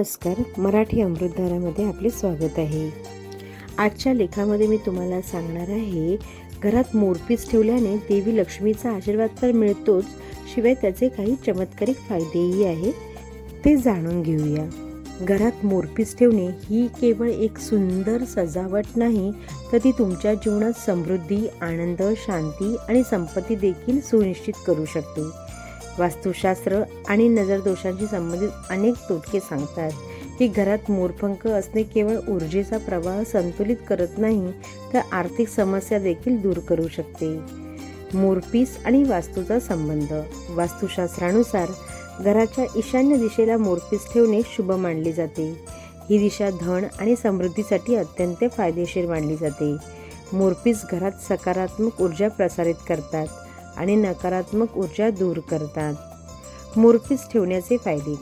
नमस्कार मराठी अमृतधारामध्ये आपले स्वागत आहे. आजच्या लेखामध्ये मी तुम्हाला सांगणार आहे घरात मोरपीस ठेवल्याने देवी लक्ष्मीचा आशीर्वाद तर मिळतोच शिवाय त्याचे काही चमत्कारिक फायदेही आहेत ते जाणून घेऊया. घरात मोरपीस ठेवणे ही केवळ एक सुंदर सजावट नाही तर ती तुमच्या जीवनात समृद्धी आनंद शांती आणि संपत्ती देखील सुनिश्चित करू शकते. वास्तुशास्त्र आणि नजरदोषांशी संबंधित अनेक तोटके सांगतात. की घरात मोरपंख असणे केवळ ऊर्जेचा प्रवाह संतुलित करत नाही तर आर्थिक समस्या देखील दूर करू शकते. मोरपीस आणि वास्तूचा संबंध. वास्तुशास्त्रानुसार घराच्या ईशान्य दिशेला मोरपीस ठेवणे शुभ मानले जाते. ही दिशा धन आणि समृद्धीसाठी अत्यंत फायदेशीर मानली जाते. मोरपीस घरात सकारात्मक ऊर्जा प्रसारित करतात. आणि नकारात्मक ऊर्जा दूर करतात. मोरपीस ठेवण्याचे फायदे.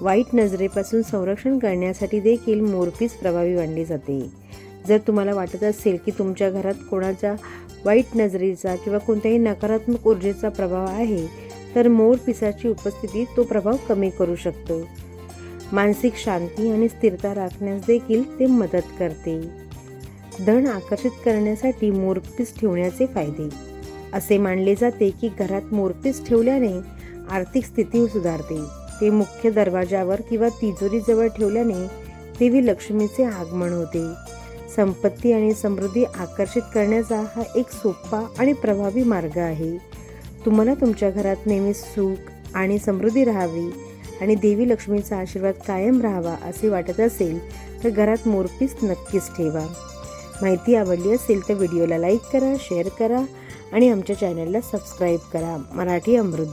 वाईट नजरेपासून संरक्षण करण्यासाठी देखील मोरपीस प्रभावी मानली जाते. जर तुम्हाला वाटत असेल की तुमच्या घरात कोणाच्या वाईट नजरेचा किंवा कोणत्याही नकारात्मक ऊर्जेचा प्रभाव आहे तर मोरपिसाची उपस्थिती तो प्रभाव कमी करू शकतो. मानसिक शांती आणि स्थिरता राखण्यास देखील ते मदत करते. धन आकर्षित करण्यासाठी मोरपीस ठेवण्याचे फायदे. असे मानले जाते की घरात मोरपीस ठेवल्याने आर्थिक स्थिती सुधारते. ते मुख्य दरवाजावर किंवा तिजोरीजवळ ठेवल्याने देवी लक्ष्मीचे आगमन होते. संपत्ती आणि समृद्धी आकर्षित करण्याचा हा एक सोपा आणि प्रभावी मार्ग आहे. तुम्हाला तुमच्या घरात नेहमी सुख आणि समृद्धी राहावी आणि देवी लक्ष्मीचा आशीर्वाद कायम राहावा असे वाटत असेल तर घरात मोरपीस नक्कीच ठेवा. माहिती आवडली असेल तर व्हिडिओला लाईक करा शेअर करा आणि आमच्या चॅनलला सबस्क्राईब करा. मराठी अमृत